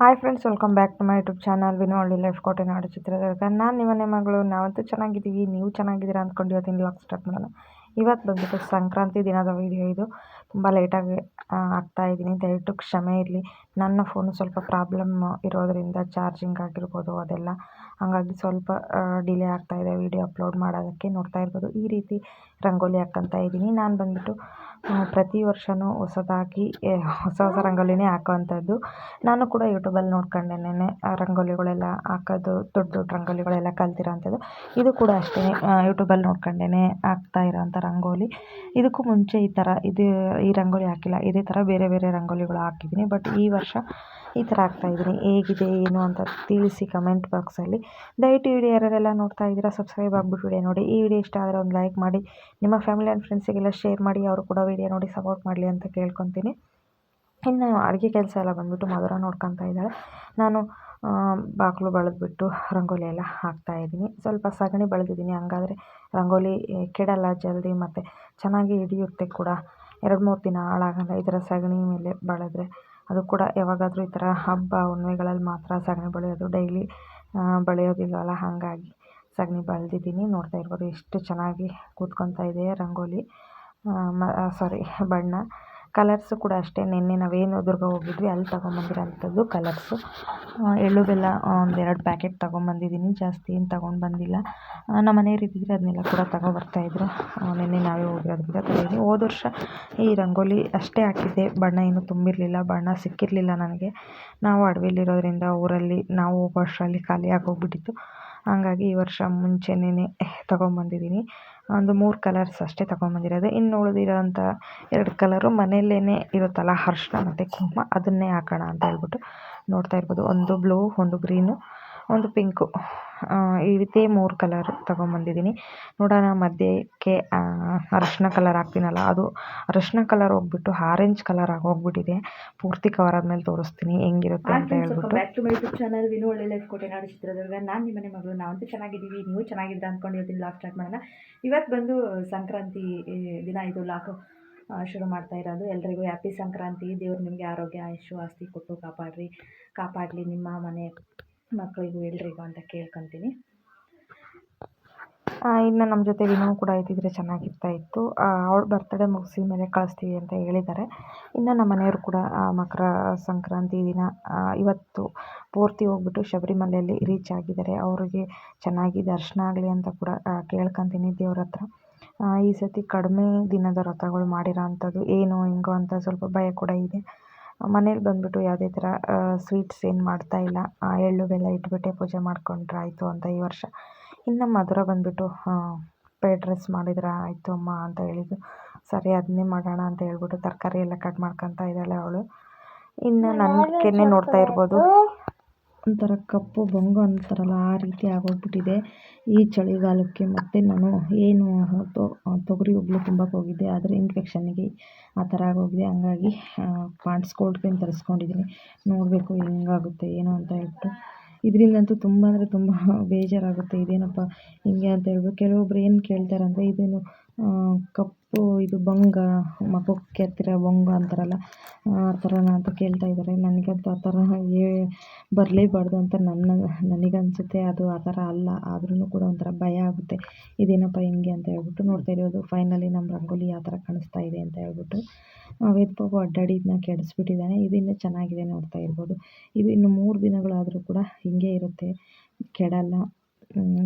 Hi friends welcome back to my YouTube channel ವಿನೋಳ್ಳಿ life ಕೋಟೆ ನಾಡು ಚಿತ್ರದುರ್ಗ ನಾನು ನಿಮ್ಮನೆ ಮಗಳು ನಾವಂತೂ ಚೆನ್ನಾಗಿದ್ದೀವಿ, ನೀವು ಚೆನ್ನಾಗಿದ್ದೀರಾ ಅಂದ್ಕೊಂಡು ಇವತ್ತಿನ ಲಾಕ್ ಸ್ಟಾರ್ಟ್ ಮಾಡೋಣ. ಇವತ್ತು ಬಂದ್ಬಿಟ್ಟು ಸಂಕ್ರಾಂತಿ ದಿನದ ವೀಡಿಯೋ ಇದು. ತುಂಬ ಲೇಟಾಗಿ ಆಗ್ತಾ ಇದ್ದೀನಿ. ದಯವಿಟ್ಟು ಕ್ಷಮೆ ಇರಲಿ. ನನ್ನ ಫೋನು ಸ್ವಲ್ಪ ಪ್ರಾಬ್ಲಮ್ ಇರೋದರಿಂದ ಚಾರ್ಜಿಂಗ್ ಆಗಿರ್ಬೋದು, ಅದೆಲ್ಲ. ಹಾಗಾಗಿ ಸ್ವಲ್ಪ ಡಿಲೇ ಆಗ್ತಾ ಇದೆ ವೀಡಿಯೋ ಅಪ್ಲೋಡ್ ಮಾಡೋದಕ್ಕೆ ನೋಡ್ತಾ ಇರ್ಬೋದು. ಈ ರೀತಿ ರಂಗೋಲಿ ಹಾಕ್ಕೊತಾ ಇದ್ದೀನಿ. ನಾನು ಬಂದ್ಬಿಟ್ಟು ಪ್ರತಿ ವರ್ಷವೂ ಹೊಸದಾಗಿ ಹೊಸ ಹೊಸ ರಂಗೋಲಿನೇ ಹಾಕೋವಂಥದ್ದು. ನಾನು ಕೂಡ ಯೂಟ್ಯೂಬಲ್ಲಿ ನೋಡ್ಕೊಂಡೇನೆ ರಂಗೋಲಿಗಳೆಲ್ಲ ಹಾಕೋದು, ದೊಡ್ಡ ದೊಡ್ಡ ರಂಗೋಲಿಗಳೆಲ್ಲ ಕಲ್ತಿರೋ ಅಂಥದ್ದು ಇದು ಕೂಡ ಅಷ್ಟೇ ಯೂಟ್ಯೂಬಲ್ಲಿ ನೋಡ್ಕೊಂಡೇನೆ ಹಾಕ್ತಾ ಇರೋವಂಥ ರಂಗೋಲಿ. ಇದಕ್ಕೂ ಮುಂಚೆ ಈ ಥರ, ಇದು, ಈ ರಂಗೋಲಿ ಹಾಕಿಲ್ಲ. ಇದೇ ಥರ ಬೇರೆ ಬೇರೆ ರಂಗೋಲಿಗಳು ಹಾಕಿದ್ದೀನಿ. ಬಟ್ ಈ ವರ್ಷ ಈ ಥರ ಹಾಕ್ತಾಯಿದ್ದೀನಿ ಹೇಗಿದೆ, ಏನು ಅಂತ ತಿಳಿಸಿ ಕಮೆಂಟ್ ಬಾಕ್ಸಲ್ಲಿ. ದಯವಿಟ್ಟು ವಿಡಿಯೋ ಯಾರೆಲ್ಲ ನೋಡ್ತಾ ಇದ್ದೀರಾ, ಸಬ್ಸ್ಕ್ರೈಬ್ ಆಗಿಬಿಟ್ಟು ವಿಡಿಯೋ ನೋಡಿ. ಈ ವಿಡಿಯೋ ಇಷ್ಟ ಆದರೆ ಒಂದು ಲೈಕ್ ಮಾಡಿ. ನಿಮ್ಮ ಫ್ಯಾಮಿಲಿ ಆ್ಯಂಡ್ ಫ್ರೆಂಡ್ಸಿಗೆಲ್ಲ ಶೇರ್ ಮಾಡಿ ಅವರು ಕೂಡ ವಿಡಿಯೋ ನೋಡಿ ಸಪೋರ್ಟ್ ಮಾಡಲಿ ಅಂತ ಕೇಳ್ಕೊತೀನಿ. ಇನ್ನು ಅಡುಗೆ ಕೆಲಸ ಎಲ್ಲ ಬಂದುಬಿಟ್ಟು ಮಧುರ ನೋಡ್ಕೊತಾ ಇದ್ದಾಳೆ. ನಾನು ಬಾಗಿಲು ಬಳಿದ್ಬಿಟ್ಟು ರಂಗೋಲಿ ಎಲ್ಲ ಹಾಕ್ತಾಯಿದ್ದೀನಿ ಸ್ವಲ್ಪ ಸಗಣಿ ಬಳೆದಿದ್ದೀನಿ. ಹಂಗಾದ್ರೆ ರಂಗೋಲಿ ಕೆಡಲ್ಲ ಜಲ್ದಿ ಮತ್ತು ಚೆನ್ನಾಗಿ ಹಿಡಿಯುತ್ತೆ ಕೂಡ. ಎರಡು ಮೂರು ದಿನ ಹಾಳಾಗಲ್ಲ. ಈ ಥರ ಸಗಣಿ ಮೇಲೆ ಬಳೆದ್ರೆ ಅದು ಕೂಡ ಯಾವಾಗಾದರೂ ಈ ಥರ ಹಬ್ಬ ಹುಣ್ಮೆಗಳಲ್ಲಿ ಮಾತ್ರ ಸಗಣಿ ಬಳಿಯೋದು. ಡೈಲಿ ಬಳಿಯೋದಿಲ್ವಲ್ಲ? ಹಾಗಾಗಿ ಸಗಣಿ ಬಳ್ದಿದ್ದೀನಿ. ನೋಡ್ತಾ ಇರ್ಬೋದು ಎಷ್ಟು ಚೆನ್ನಾಗಿ ಕೂತ್ಕೊತಾ ಇದೆ ರಂಗೋಲಿ. ಸಾರಿ ಬಣ್ಣ. ಕಲರ್ಸು ಕೂಡ ಅಷ್ಟೇ. ನಿನ್ನೆ ನಾವೇನು ದುರ್ಗ ಹೋಗಿದ್ವಿ, ಅಲ್ಲಿ ತೊಗೊಂಬಂದಿರೋಂಥದ್ದು ಕಲರ್ಸು ಎಳ್ಳು ಬೆಲ್ಲ ಒಂದೆರಡು ಪ್ಯಾಕೆಟ್ ತೊಗೊಂಬಂದಿದ್ದೀನಿ. ಜಾಸ್ತಿ ಏನು ತೊಗೊಂಡು ಬಂದಿಲ್ಲ. ನಮ್ಮ ಮನೆಯವ್ರು ಇದ್ದಿದ್ರೆ ಅದನ್ನೆಲ್ಲ ಕೂಡ ತಗೊಬರ್ತಾಯಿದ್ರು ನಿನ್ನೆ ನಾವೇ ಹೋಗಿರೋದ್ರಿಂದ ತಂದಿದ್ದೀನಿ ಹೋದ ವರ್ಷ ಈ ರಂಗೋಲಿ ಅಷ್ಟೇ ಹಾಕಿದ್ದೆ. ಬಣ್ಣ ಏನು ತುಂಬಿರಲಿಲ್ಲ. ಬಣ್ಣ ಸಿಕ್ಕಿರಲಿಲ್ಲ ನನಗೆ. ನಾವು ಅಡವಿಲಿರೋದ್ರಿಂದ ಊರಲ್ಲಿ, ನಾವು ಹೋಗೋ ಅಷ್ಟರಲ್ಲಿ ಖಾಲಿ ಆಗೋಗ್ಬಿಟ್ಟಿತ್ತು ಹಾಗಾಗಿ ಈ ವರ್ಷ ಮುಂಚೆನೇ ತೊಗೊಂಬಂದಿದ್ದೀನಿ. ಒಂದು ಮೂರು ಕಲರ್ಸ್ ಅಷ್ಟೇ ತೊಗೊಂಬಂದಿರೋದು. ಇನ್ನು ಉಳಿದಿರೋಂಥ ಎರಡು ಕಲರು ಮನೆಯಲ್ಲೇ ಇರುತ್ತಲ್ಲ ಅರ್ಶಿಣ ಮತ್ತು ಕುಂಕುಮ, ಅದನ್ನೇ ಹಾಕೋಣ ಅಂತ ಹೇಳ್ಬಿಟ್ಟು ನೋಡ್ತಾ ಇರ್ಬೋದು. ಒಂದು ಬ್ಲೂ ಒಂದು ಗ್ರೀನು ಒಂದು ಪಿಂಕು ರೀತಿ ಮೂರು ಕಲರ್ ತೊಗೊಂಬಂದಿದ್ದೀನಿ. ನೋಡೋಣ ಮಧ್ಯಕ್ಕೆ ಅರಶಿನ ಕಲರ್ ಹಾಕ್ತೀನಲ್ಲ ಅದು ಅರಶಿನ ಕಲರ್ ಹೋಗ್ಬಿಟ್ಟು ಆರೆಂಜ್ ಕಲರ್ ಆಗಿ ಹೋಗ್ಬಿಟ್ಟಿದೆ. ಪೂರ್ತಿ ಕವರ್ ಆದಮೇಲೆ ತೋರಿಸ್ತೀನಿ ಹೆಂಗಿರುತ್ತೆ ಅಂತ ಹೇಳ್ಬಿಟ್ಟು. Back to my YouTube channel Vinu ಒಳ್ಳೆ ಲೈಫ್ ನಾಡು ಚಿತ್ರದುರ್ಗ. ನಾನು ನಿಮ್ಮನೆ ಮಗಳು ನಾವಂತೂ ಚೆನ್ನಾಗಿದ್ದೀವಿ ನೀವು ಚೆನ್ನಾಗಿದ್ದೀರಾ ಅಂದ್ಕೊಂಡು ಇವತ್ತಿನ ಲಾಕ್ ಸ್ಟಾರ್ಟ್ ಮಾಡೋಣ. ಇವತ್ತು ಬಂದು ಸಂಕ್ರಾಂತಿ ದಿನ ಇದು ಲಾಕು ಶುರು ಮಾಡ್ತಾ ಇರೋದು. ಎಲ್ರಿಗೂ ಹ್ಯಾಪಿ ಸಂಕ್ರಾಂತಿ. ದೇವ್ರು ನಿಮಗೆ ಆರೋಗ್ಯ ಆಯುಷು ಆಸ್ತಿ ಕೊಟ್ಟು ಕಾಪಾಡ್ರಿ. ಕಾಪಾಡಲಿ ನಿಮ್ಮ ಮನೆ. ಮಕ್ಕಳಿಗೂ ಎಲ್ರಿಗೂ ಅಂತ ಕೇಳ್ಕೊತೀನಿ. ಇನ್ನು ನಮ್ಮ ಜೊತೆ ವಿನೋ ಕೂಡ ಇದ್ದಿದ್ರೆ ಚೆನ್ನಾಗಿರ್ತಾ ಇತ್ತು. ಅವ್ಳ ಬರ್ತಡೇ ಮುಗಿಸಿ ಮೇಲೆ ಕಳಿಸ್ತೀವಿ ಅಂತ ಹೇಳಿದ್ದಾರೆ. ಇನ್ನು ನಮ್ಮ ಮನೆಯವರು ಕೂಡ ಮಕರ ಸಂಕ್ರಾಂತಿ ದಿನ ಇವತ್ತು ಪೂರ್ತಿ ಹೋಗ್ಬಿಟ್ಟು ಶಬರಿಮಲೆಯಲ್ಲಿ ರೀಚ್ ಆಗಿದ್ದಾರೆ. ಅವರಿಗೆ ಚೆನ್ನಾಗಿ ದರ್ಶನ ಆಗಲಿ ಅಂತ ಕೂಡ ಕೇಳ್ಕೊತೀನಿ ದೇವ್ರ ಹತ್ರ. ಈ ಸತಿ ಕಡಿಮೆ ದಿನದ ವ್ರತಗಳು ಮಾಡಿರೋ ಅಂಥದ್ದು ಏನು, ಹೆಂಗೋ ಅಂತ ಸ್ವಲ್ಪ ಭಯ ಕೂಡ ಇದೆ. ಮನೇಲಿ ಬಂದುಬಿಟ್ಟು ಯಾವುದೇ ಥರ ಸ್ವೀಟ್ಸ್ ಏನು ಮಾಡ್ತಾ ಇಲ್ಲ. ಎಳ್ಳು ಬೆಲ್ಲ ಇಟ್ಬಿಟ್ಟೇ ಪೂಜೆ ಮಾಡ್ಕೊಂಡ್ರೆ ಆಯಿತು ಅಂತ ಈ ವರ್ಷ. ಇನ್ನು ಮಧುರ ಬಂದುಬಿಟ್ಟು ಪೇಡ್ ರೈಸ್ ಮಾಡಿದ್ರೆ ಆಯಿತು ಅಮ್ಮ ಅಂತ ಹೇಳಿದ್ದು ಸರಿ ಅದನ್ನೇ ಮಾಡೋಣ ಅಂತ ಹೇಳ್ಬಿಟ್ಟು ತರಕಾರಿ ಎಲ್ಲ ಕಟ್ ಮಾಡ್ಕೊತಾ ಇದ್ದಾಳೆ ಅವಳು. ಇನ್ನು ನನ್ನ ಕೆನ್ನೆ ನೋಡ್ತಾ ಇರ್ಬೋದು. ಒಂಥರ ಕಪ್ಪು ಬೊಂಗು ಅಂತಾರಲ್ಲ, ಆ ರೀತಿ ಆಗೋಗ್ಬಿಟ್ಟಿದೆ. ಈ ಚಳಿಗಾಲಕ್ಕೆ ಮತ್ತು ನಾನು ಏನು ತೊಗರಿ ಹುಗ್ಳು ತುಂಬಕ್ಕೆ ಹೋಗಿದ್ದೆ. ಆದರೆ ಇನ್ಫೆಕ್ಷನ್ನಿಗೆ ಆ ಥರ ಆಗೋಗಿದೆ. ಹಂಗಾಗಿ ಪಾಂಡ್ಸ್ ಕೋಲ್ಡ್ ಕ್ರೀಮ್ ತರಿಸ್ಕೊಂಡಿದ್ದೀನಿ. ನೋಡಬೇಕು ಹೆಂಗಾಗುತ್ತೆ, ಏನು ಅಂತ ಹೇಳ್ಬಿಟ್ಟು. ಇದರಿಂದಂತೂ ತುಂಬ ಅಂದರೆ ತುಂಬ ಬೇಜಾರಾಗುತ್ತೆ. ಇದೇನಪ್ಪ ಹಿಂಗೆ ಅಂತ ಹೇಳ್ಬಿಟ್ಟು. ಕೆಲವೊಬ್ರು ಏನು ಕೇಳ್ತಾರೆ ಅಂದರೆ ಇದೇನು ಕಪ್ಪು, ಇದು ಬಂಗ ಮುಖಕ್ಕೆ ಹತ್ತಿರ ಬಂಗ ಅಂತಾರಲ್ಲ, ಆ ಥರ ಅಂತ ಕೇಳ್ತಾ ಇದ್ದಾರೆ ನನಗಂತೂ ಆ ಥರ ಏ, ಬರಲೇಬಾರ್ದು ಅಂತ ನನ್ನ, ನನಗನ್ಸುತ್ತೆ. ಅದು ಆ ಥರ ಅಲ್ಲ ಆದ್ರೂ ಕೂಡ ಒಂಥರ ಭಯ ಆಗುತ್ತೆ. ಇದೇನಪ್ಪ ಹಿಂಗೆ ಅಂತ ಹೇಳ್ಬಿಟ್ಟು ನೋಡ್ತಾ ಇರೋದು ಫೈನಲಿ ನಮ್ಮ ರಂಗೋಲಿ ಯಾವ ಥರ ಕಾಣಿಸ್ತಾ ಇದೆ ಅಂತ ಹೇಳ್ಬಿಟ್ಟು ವೇದ ಬಾಬು ಅಡ್ಡಾಡಿ ಇದನ್ನ ಕೆಡಿಸ್ಬಿಟ್ಟಿದ್ದಾನೆ. ಇದು ಚೆನ್ನಾಗಿದೆ ನೋಡ್ತಾ ಇರ್ಬೋದು. ಇದು ಇನ್ನು ಮೂರು ದಿನಗಳಾದರೂ ಕೂಡ ಹೀಗೆ ಇರುತ್ತೆ. ಕೆಡಲ್ಲ.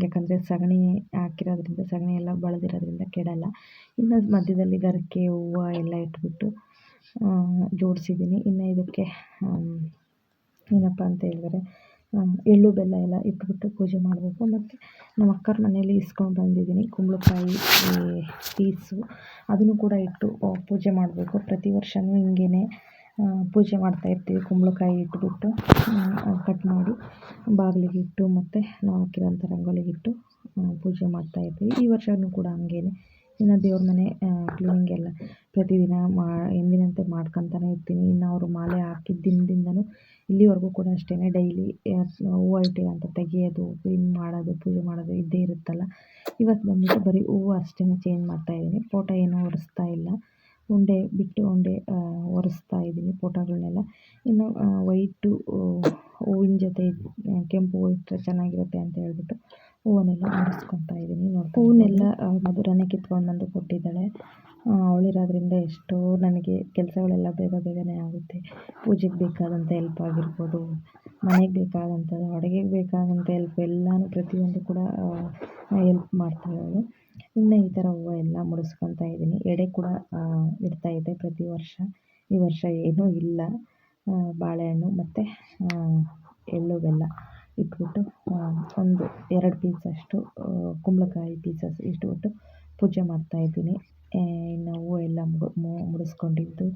ಯಾಕಂದರೆ ಸಗಣಿ ಹಾಕಿರೋದ್ರಿಂದ ಸಗಣಿ ಎಲ್ಲ ಬಳದಿರೋದ್ರಿಂದ ಕೆಡಲ್ಲ. ಇನ್ನು ಮಧ್ಯದಲ್ಲಿ ಗರಿಕೆ, ಹೂವು ಎಲ್ಲ ಇಟ್ಬಿಟ್ಟು ಜೋಡಿಸಿದ್ದೀನಿ. ಇನ್ನು ಇದಕ್ಕೆ ಏನಪ್ಪ ಅಂತ ಹೇಳಿದ್ರೆ ಎಳ್ಳು ಬೆಲ್ಲ ಎಲ್ಲ ಇಟ್ಬಿಟ್ಟು ಪೂಜೆ ಮಾಡಬೇಕು. ಮತ್ತು ನಮ್ಮ ಅಕ್ಕರ ಮನೆಯಲ್ಲಿ ಇಸ್ಕೊಂಡು ಬಂದಿದ್ದೀನಿ. ಕುಂಬಳಕಾಯಿ ಪೀಸು. ಅದನ್ನು ಕೂಡ ಇಟ್ಟು ಪೂಜೆ ಮಾಡಬೇಕು. ಪ್ರತಿ ವರ್ಷವೂ ಹಿಂಗೇ ಪೂಜೆ ಮಾಡ್ತಾಯಿರ್ತೀವಿ ಕುಂಬಳಕಾಯಿ ಇಟ್ಬಿಟ್ಟು ಕಟ್ ಮಾಡಿ, ಬಾಗಿಲಿಗೆ ಇಟ್ಟು ಮತ್ತು ನಾವು ಹಾಕಿರೋಂಥ ರಂಗೋಲಿಗಿಟ್ಟು ಪೂಜೆ ಮಾಡ್ತಾ ಇರ್ತೀವಿ. ಈ ವರ್ಷವೂ ಕೂಡ ಹಂಗೇ ಇನ್ನು ದೇವ್ರ ಮನೆ ಕ್ಲೀನಿಂಗ್ ಎಲ್ಲ ಪ್ರತಿದಿನ ಮಾ, ಎಂದಿನಂತೆ ಮಾಡ್ಕೊತಾನೆ ಇರ್ತೀನಿ. ಇನ್ನು ಅವರು ಮಾಲೆ ಹಾಕಿದ ದಿನದಿಂದನೂ ಇಲ್ಲಿವರೆಗೂ ಕೂಡ ಅಷ್ಟೇ ಡೈಲಿ ಹೂವು ಇಟ್ಟಿರೋಂಥ ತೆಗೆಯೋದು, ಕ್ಲೀನ್ ಮಾಡೋದು, ಪೂಜೆ ಮಾಡೋದು ಇದ್ದೇ ಇರುತ್ತಲ್ಲ. ಇವತ್ತು ಬಂದುಬಿಟ್ಟು ಬರೀ ಹೂವು ಅಷ್ಟೇ ಚೇಂಜ್ ಮಾಡ್ತಾಯಿದ್ದೀನಿ ಫೋಟೋ ಏನೂ ಒರೆಸ್ತಾ ಇಲ್ಲ. ಉಂಡೆ ಬಿಟ್ಟು ಉಂಡೆ ಒರೆಸ್ತಾ ಇದ್ದೀನಿ ಫೋಟೋಗಳನ್ನೆಲ್ಲ ಇನ್ನು ವೈಟು ಹೂವಿನ ಜೊತೆ ಕೆಂಪು ಹೂವು ಇಟ್ಟರೆ ಚೆನ್ನಾಗಿರುತ್ತೆ ಅಂತ ಹೇಳ್ಬಿಟ್ಟು ಹೂವನ್ನೆಲ್ಲ ಆರಿಸ್ಕೊತಾ ಇದ್ದೀನಿ. ನೋಡಿ ಹೂವನ್ನೆಲ್ಲ ಮಧುರನೇ ಕಿತ್ಕೊಂಡು ಬಂದು ಕೊಟ್ಟಿದ್ದಾಳೆ. ಅವಳಿರೋದ್ರಿಂದ ಎಷ್ಟೋ ನನಗೆ ಕೆಲಸಗಳೆಲ್ಲ ಬೇಗ ಬೇಗನೆ ಆಗುತ್ತೆ. ಪೂಜೆಗೆ ಬೇಕಾದಂಥ ಹೆಲ್ಪ್ ಆಗಿರ್ಬೋದು ಮನೆಗೆ ಬೇಕಾದಂಥದ್ದು ಅಡುಗೆಗೆ ಬೇಕಾದಂಥ ಹೆಲ್ಪ್ ಎಲ್ಲನೂ ಪ್ರತಿಯೊಂದು ಕೂಡ ಹೆಲ್ಪ್ ಮಾಡ್ತಾಳೆ ಅವಳು. ಇನ್ನು ಈ ಥರ ಹೂವು ಎಲ್ಲ ಮುಡಿಸ್ಕೊತಾ ಇದ್ದೀನಿ ಎಡೆ ಕೂಡ ಇಡ್ತಾಯಿದ್ದೆ ಪ್ರತಿ ವರ್ಷ. ಈ ವರ್ಷ ಏನೂ ಇಲ್ಲ. ಬಾಳೆಹಣ್ಣು ಮತ್ತು ಎಳ್ಳು, ಬೆಲ್ಲ ಇಟ್ಬಿಟ್ಟು ಒಂದು, ಎರಡು ಪೀಸಷ್ಟು ಕುಂಬಳಕಾಯಿ ಪೀಸಸ್ ಇಟ್ಬಿಟ್ಟು ಪೂಜೆ ಮಾಡ್ತಾಯಿದ್ದೀನಿ ಇನ್ನು ಹೂವು ಎಲ್ಲ ಮುಡಿಸ್ಕೊಂಡಿದ್ದು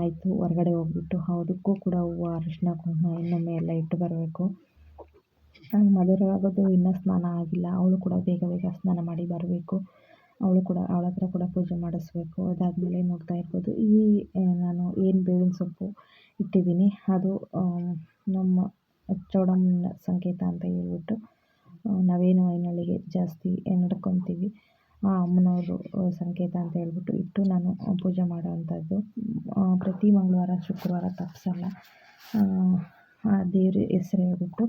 ಆಯಿತು. ಹೊರ್ಗಡೆ ಹೋಗ್ಬಿಟ್ಟು ಅದಕ್ಕೂ ಕೂಡ ಹೂವು ಅರಿಶಿನ ಕುಂಕುಮ ಇನ್ನೊಮ್ಮೆ ಎಲ್ಲ ಇಟ್ಟು ಬರಬೇಕು. ಮಧುರ ಆಗೋದು ಇನ್ನೂ ಸ್ನಾನ ಆಗಿಲ್ಲ. ಅವಳು ಕೂಡ ಬೇಗ ಬೇಗ ಸ್ನಾನ ಮಾಡಿ ಬರಬೇಕು. ಅವಳು ಕೂಡ, ಅವಳ ಹತ್ರ ಕೂಡ ಪೂಜೆ ಮಾಡಿಸ್ಬೇಕು. ಅದಾದಮೇಲೆ ನೋಡ್ತಾ ಇರ್ಬೋದು. ಈ ನಾನು ಏನು ಬೇವಿನ ಸೊಪ್ಪು ಇಟ್ಟಿದ್ದೀನಿ, ಅದು ನಮ್ಮ ಚೌಡಮ್ಮನ ಸಂಕೇತ ಅಂತ ಹೇಳ್ಬಿಟ್ಟು ನಾವೇನು ಐನಳ್ಳಿಗೆ ಜಾಸ್ತಿ ನಡ್ಕೊತೀವಿ. ಆ ಅಮ್ಮನವರು ಸಂಕೇತ ಅಂತ ಹೇಳ್ಬಿಟ್ಟು ಇಟ್ಟು ನಾನು ಪೂಜೆ ಮಾಡೋವಂಥದ್ದು. ಪ್ರತಿ ಮಂಗಳವಾರ, ಶುಕ್ರವಾರ ತಪ್ಪಿಸಲ್ಲ ದೇವ್ರ ಹೆಸ್ರು ಹೇಳ್ಬಿಟ್ಟು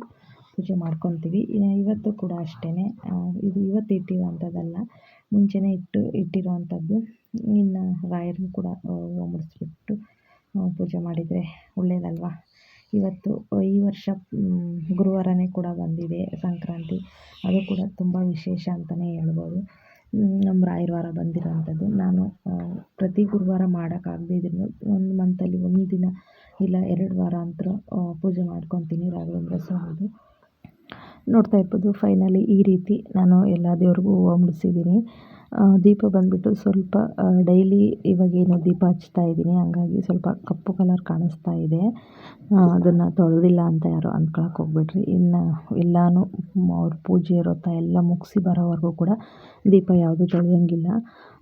ಪೂಜೆ ಮಾಡ್ಕೊತೀವಿ. ಇವತ್ತು ಕೂಡ ಅಷ್ಟೇ ಇದು ಇವತ್ತು ಇಟ್ಟಿರುವಂಥದ್ದಲ್ಲ. ಮುಂಚೆನೇ ಇಟ್ಟು, ಇಟ್ಟಿರುವಂಥದ್ದು. ಇನ್ನು ರಾಯರಿಗೂ ಕೂಡ ಮುಡಿಸ್ಬಿಟ್ಟು ಪೂಜೆ ಮಾಡಿದರೆ ಒಳ್ಳೆಯದಲ್ವಾ ಇವತ್ತು ಈ ವರ್ಷ ಗುರುವಾರನೇ ಕೂಡ ಬಂದಿದೆ ಸಂಕ್ರಾಂತಿ. ಅದು ಕೂಡ ತುಂಬ ವಿಶೇಷ ಅಂತಲೇ ಹೇಳ್ಬೋದು. ನಮ್ಮ ರಾಯರ ವಾರ ಬಂದಿರೋವಂಥದ್ದು. ನಾನು ಪ್ರತಿ ಗುರುವಾರ ಮಾಡೋಕ್ಕಾಗದೇ ಇದ್ರು ಒಂದು ಮಂತಲ್ಲಿ ಒಂದು ದಿನ ಇಲ್ಲ, ಎರಡು ವಾರ ಅಂತ ಪೂಜೆ ಮಾಡ್ಕೊತೀನಿ ರಾಘವೇಂದ್ರ ಸ್ವಾಮಿದು. ನೋಡ್ತಾ ಇರ್ಬೋದು. ಫೈನಲಿ ಈ ರೀತಿ ನಾನು ಎಲ್ಲ ದೇವ್ರಿಗೂ ಹೂವು ಮುಡಿಸಿದ್ದೀನಿ. ದೀಪ ಬಂದುಬಿಟ್ಟು ಸ್ವಲ್ಪ ಡೈಲಿ ಇವಾಗೇನು ದೀಪ ಹಚ್ತಾ ಇದ್ದೀನಿ. ಹಂಗಾಗಿ ಸ್ವಲ್ಪ ಕಪ್ಪು ಕಲರ್ ಕಾಣಿಸ್ತಾ ಇದೆ. ಅದನ್ನು ತೊಳೆದಿಲ್ಲ ಅಂತ ಯಾರು ಅಂದ್ಕೊಳಕ್ಕೆ ಹೋಗ್ಬಿಟ್ರಿ ಇನ್ನು ಎಲ್ಲನೂ ಅವ್ರ ಪೂಜೆ ಇರುತ್ತಾ ಎಲ್ಲ ಮುಗಿಸಿ ಬರೋವರೆಗೂ ಕೂಡ ದೀಪ ಯಾವುದು ತೊಳೆಯೋಂಗಿಲ್ಲ.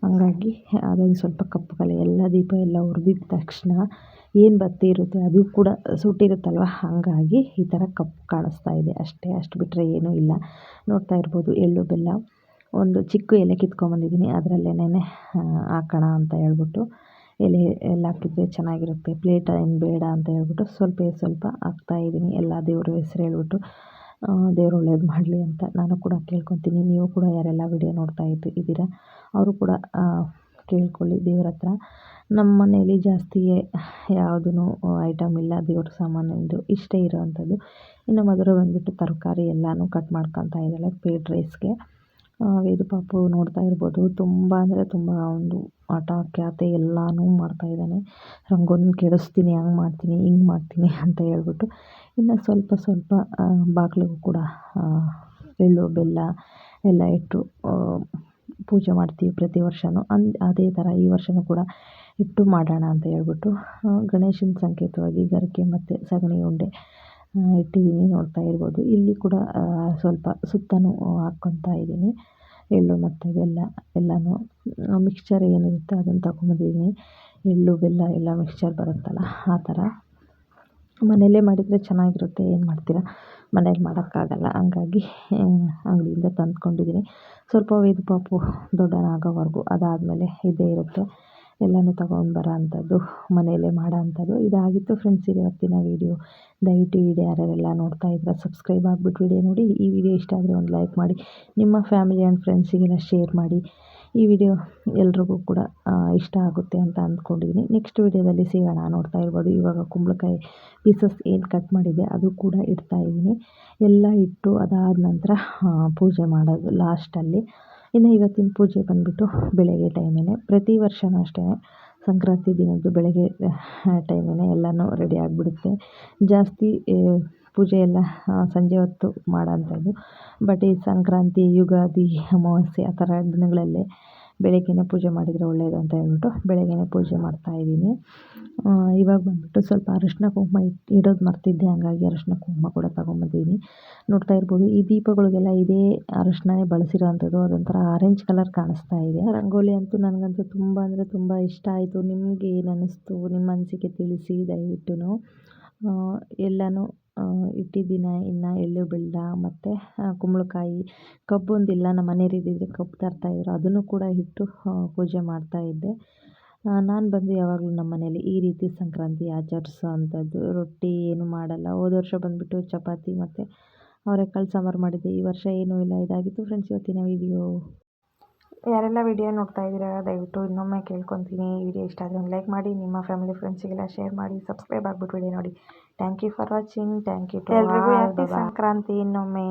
ಹಂಗಾಗಿ ಅದೊಂದು ಸ್ವಲ್ಪ ಕಪ್ಪು ಕಲೆ ಎಲ್ಲ ದೀಪ ಎಲ್ಲ ಉರಿದಿದ್ದ ತಕ್ಷಣ ಏನು ಬತ್ತಿ ಇರುತ್ತೆ ಅದು ಕೂಡ ಸುಟ್ಟಿರುತ್ತಲ್ವ? ಹಾಗಾಗಿ ಈ ಥರ ಕಪ್ಪು ಕಾಣಿಸ್ತಾ ಇದೆ. ಅಷ್ಟೇ, ಅಷ್ಟು ಬಿಟ್ಟರೆ ಏನೂ ಇಲ್ಲ. ನೋಡ್ತಾ ಇರ್ಬೋದು, ಎಳ್ಳು ಬೆಲ್ಲ. ಒಂದು ಚಿಕ್ಕ ಎಲೆ ಕಿತ್ಕೊಂಬಂದಿದ್ದೀನಿ. ಅದರಲ್ಲೇನೆ ಹಾಕೋಣ ಅಂತ ಹೇಳ್ಬಿಟ್ಟು ಎಲೆ ಎಲ್ಲ ಹಾಕಿದ್ರೆ ಚೆನ್ನಾಗಿರುತ್ತೆ. ಪ್ಲೇಟ್ ಏನು ಬೇಡ ಅಂತ ಹೇಳ್ಬಿಟ್ಟು ಸ್ವಲ್ಪ ಸ್ವಲ್ಪ ಹಾಕ್ತಾ ಇದ್ದೀನಿ. ಎಲ್ಲ ದೇವ್ರ ಹೆಸರು ಹೇಳ್ಬಿಟ್ಟು ದೇವ್ರು ಒಳ್ಳೇದು ಮಾಡಲಿ ಅಂತ ನಾನು ಕೂಡ ಕೇಳ್ಕೊತೀನಿ. ನೀವು ಕೂಡ ಯಾರೆಲ್ಲ ವಿಡಿಯೋ ನೋಡ್ತಾ ಇದ್ದು, ಇದ್ದೀರಾ? ಅವರು ಕೂಡ ಕೇಳ್ಕೊಳ್ಳಿ ದೇವ್ರ ಹತ್ರ. ನಮ್ಮ ಮನೇಲಿ ಜಾಸ್ತಿ ಯಾವುದೂ ಐಟಮ್ ಇಲ್ಲ, ದೇವ್ರ ಸಾಮಾನಿಂದು ಇಷ್ಟೇ ಇರೋವಂಥದ್ದು. ಇನ್ನು ಮಧುರ ಬಂದುಬಿಟ್ಟು ತರಕಾರಿ ಎಲ್ಲನೂ ಕಟ್ ಮಾಡ್ಕೊತಾ ಇದ್ದಾಳೆ ಫ್ರೈಡ್ ರೈಸ್ಗೆ ವೇದು ಪಾಪು ನೋಡ್ತಾ ಇರ್ಬೋದು. ತುಂಬ ಅಂದರೆ ತುಂಬ ಒಂದು ಆಟ ಖ್ಯಾತೆ ಎಲ್ಲನೂ ಮಾಡ್ತಾಯಿದ್ದಾನೆ ರಂಗೋಲಿನ ಕೆಡಿಸ್ತೀನಿ, ಹಂಗೆ ಮಾಡ್ತೀನಿ, ಹಿಂಗೆ ಮಾಡ್ತೀನಿ ಅಂತ ಹೇಳ್ಬಿಟ್ಟು ಇನ್ನು ಸ್ವಲ್ಪ ಸ್ವಲ್ಪ ಬಾಗಿಲಿಗೂ ಕೂಡ ಎಳ್ಳು, ಬೆಲ್ಲ ಎಲ್ಲ ಇಟ್ಟು ಪೂಜೆ ಮಾಡ್ತೀವಿ ಪ್ರತಿ ವರ್ಷವೂ ಅನ್ ಅದೇ ಥರ ಈ ವರ್ಷವೂ ಕೂಡ ಇಟ್ಟು ಮಾಡೋಣ ಅಂತ ಹೇಳ್ಬಿಟ್ಟು ಗಣೇಶನ ಸಂಕೇತವಾಗಿ ಗರಿಕೆ ಮತ್ತು ಸಗಣಿ ಉಂಡೆ ಇಟ್ಟಿದ್ದೀನಿ ನೋಡ್ತಾ ಇರ್ಬೋದು. ಇಲ್ಲಿ ಕೂಡ ಸ್ವಲ್ಪ ಸುತ್ತನೂ ಹಾಕ್ಕೊತಾ ಇದ್ದೀನಿ. ಎಳ್ಳು ಮತ್ತು ಬೆಲ್ಲ ಎಲ್ಲನೂ ಮಿಕ್ಸ್ಚರ್ ಏನಿರುತ್ತೆ ಅದನ್ನು ತಗೊಂಬಂದಿದ್ದೀನಿ ಎಳ್ಳು, ಬೆಲ್ಲ ಎಲ್ಲ ಮಿಕ್ಸ್ಚರ್ ಬರುತ್ತಲ್ಲ, ಆ ಥರ ಮನೆಯಲ್ಲೇ ಮಾಡಿದರೆ ಚೆನ್ನಾಗಿರುತ್ತೆ, ಏನು ಮಾಡ್ತೀರಾ? ಮನೇಲಿ ಮಾಡೋಕ್ಕಾಗಲ್ಲ. ಹಂಗಾಗಿ ಅಂಗಡಿಯಿಂದ ತಂದ್ಕೊಂಡಿದ್ದೀನಿ. ಸ್ವಲ್ಪ ವೇದಪಾಪು ಪಾಪು ದೊಡ್ಡವನಾಗೋವರೆಗೂ ಅದಾದಮೇಲೆ ಇದೇ ಇರುತ್ತೆ. ಎಲ್ಲನೂ ತಗೊಂಡು ಬರೋ ಅಂಥದ್ದು, ಮನೆಯಲ್ಲೇ ಮಾಡೋ ಅಂಥದ್ದು. ಇದಾಗಿತ್ತು ಫ್ರೆಂಡ್ಸ್ ಇವತ್ತಿನ ವೀಡಿಯೋ ದಯವಿಟ್ಟು ವಿಡಿಯೋ ಯಾರ್ಯಾರೆಲ್ಲ ನೋಡ್ತಾ ಇದ್ರೆ ಸಬ್ಸ್ಕ್ರೈಬ್ ಆಗಿಬಿಟ್ಟು ವಿಡಿಯೋ ನೋಡಿ. ಈ ವಿಡಿಯೋ ಇಷ್ಟ ಆದರೆ ಒಂದು ಲೈಕ್ ಮಾಡಿ. ನಿಮ್ಮ ಫ್ಯಾಮಿಲಿ ಆ್ಯಂಡ್ ಫ್ರೆಂಡ್ಸಿಗೆಲ್ಲ ಶೇರ್ ಮಾಡಿ. ಈ ವಿಡಿಯೋ ಎಲ್ರಿಗೂ ಕೂಡ ಇಷ್ಟ ಆಗುತ್ತೆ ಅಂತ ಅಂದ್ಕೊಂಡಿದ್ದೀನಿ ನೆಕ್ಸ್ಟ್ ವಿಡಿಯೋದಲ್ಲಿ ಸಿಗೋಣ ನೋಡ್ತಾ ಇರ್ಬೋದು. ಇವಾಗ ಕುಂಬಳಕಾಯಿ ಪೀಸಸ್ ಏನು ಕಟ್ ಮಾಡಿದೆ ಅದು ಕೂಡ ಇಡ್ತಾಯಿದ್ದೀನಿ ಎಲ್ಲ ಇಟ್ಟು ಅದಾದ ನಂತರ ಪೂಜೆ ಮಾಡೋದು ಲಾಸ್ಟಲ್ಲಿ ಇನ್ನು ಇವತ್ತಿನ ಪೂಜೆ ಬಂದುಬಿಟ್ಟು ಬೆಳಗ್ಗೆ ಟೈಮೇನೆ ಪ್ರತಿ ವರ್ಷವೂ ಅಷ್ಟೇ. ಸಂಕ್ರಾಂತಿ ದಿನದ್ದು ಬೆಳಗ್ಗೆ ಟೈಮೇನೆ ಎಲ್ಲನೂ ರೆಡಿ ಆಗಿಬಿಡುತ್ತೆ. ಜಾಸ್ತಿ ಪೂಜೆ ಎಲ್ಲ ಸಂಜೆ ಹೊತ್ತು ಮಾಡೋಂಥದ್ದು ಬಟ್ ಈ ಸಂಕ್ರಾಂತಿ, ಯುಗಾದಿ, ಅಮಾವಾಸ್ಯೆ ಆ ಥರ ದಿನಗಳಲ್ಲೇ ಬೆಳಗ್ಗೆನೇ ಪೂಜೆ ಮಾಡಿದರೆ ಒಳ್ಳೆಯದು ಅಂತ ಹೇಳ್ಬಿಟ್ಟು ಬೆಳಗ್ಗೆನೇ ಪೂಜೆ ಮಾಡ್ತಾ ಇದ್ದೀನಿ. ಇವಾಗ ಬಂದುಬಿಟ್ಟು ಸ್ವಲ್ಪ ಅರಿಶಿನ ಕುಂಕುಮ ಇಟ್ಟು ಇಡೋದು ಮರ್ತಿದ್ದೆ, ಹಾಗಾಗಿ ಅರಿಶಿನ ಕುಂಕುಮ ಕೂಡ ತೊಗೊಂಬಂದಿದ್ದೀನಿ. ನೋಡ್ತಾ ಇರ್ಬೋದು, ಈ ದೀಪಗಳಿಗೆಲ್ಲ ಇದೇ ಅರಿಶಿನನೇ ಬಳಸಿರೋ ಅಂಥದ್ದು ಅದೊಂಥರ ಆರೆಂಜ್ ಕಲರ್ ಕಾಣಿಸ್ತಾ ಇದೆ. ರಂಗೋಲಿ ಅಂತೂ ನನಗಂತೂ ತುಂಬ ಅಂದರೆ ತುಂಬ ಇಷ್ಟ ಆಯಿತು. ನಿಮಗೆ ಏನು ಅನ್ನಿಸ್ತು? ನಿಮ್ಮ ಅನಿಸಿಕೆ ತಿಳಿಸಿ, ದಯವಿಟ್ಟು. ಎಲ್ಲನೂ ಇಟ್ಟಿದ್ದೀನಿ ಇನ್ನು ಎಳ್ಳು, ಬೆಲ್ಲ ಮತ್ತು ಕುಂಬಳಕಾಯಿ ಕಬ್ಬೊಂದಿಲ್ಲ ನಮ್ಮ ಮನೆಯವ್ರು ಇದ್ದಿದ್ರೆ ಕಬ್ಬು ತರ್ತಾಯಿದ್ರು ಅದನ್ನು ಕೂಡ ಇಟ್ಟು ಪೂಜೆ ಮಾಡ್ತಾಯಿದ್ದೆ ನಾನು ಬಂದು ಯಾವಾಗಲೂ ನಮ್ಮ ಮನೇಲಿ ಈ ರೀತಿ ಸಂಕ್ರಾಂತಿ ಆಚರಿಸೋ ಅಂಥದ್ದು. ರೊಟ್ಟಿ ಏನು ಮಾಡಲ್ಲ. ಹೋದ ವರ್ಷ ಬಂದುಬಿಟ್ಟು ಚಪಾತಿ ಮತ್ತು ಅವರೆಕಾಳು ಸಾಂಬಾರು ಮಾಡಿದ್ದೆ. ಈ ವರ್ಷ ಏನೂ ಇಲ್ಲ. ಇದಾಗಿತ್ತು. ಫ್ರೆಂಡ್ಸ್ ಇವತ್ತಿನ ವಿಡಿಯೋ ಯಾರೆಲ್ಲ ವಿಡಿಯೋ ನೋಡ್ತಾ ಇದ್ದೀರಾ ದಯವಿಟ್ಟು ಇನ್ನೊಮ್ಮೆ ಕೇಳ್ಕೊತೀನಿ. ವಿಡಿಯೋ ಇಷ್ಟ ಆದರೆ ಒಂದು ಲೈಕ್ ಮಾಡಿ ನಿಮ್ಮ ಫ್ಯಾಮಿಲಿ ಫ್ರೆಂಡ್ಸಿಗೆಲ್ಲ ಶೇರ್ ಮಾಡಿ ಸಬ್ಸ್ಕ್ರೈಬ್ ಆಗಿಬಿಟ್ಟು ವಿಡಿಯೋ ನೋಡಿ. Thank you for watching thank you ಎಲ್ರಿಗೂ ಹ್ಯಾಪಿ ಸಂಕ್ರಾಂತಿ ಇನ್ನೊಮ್ಮೆ.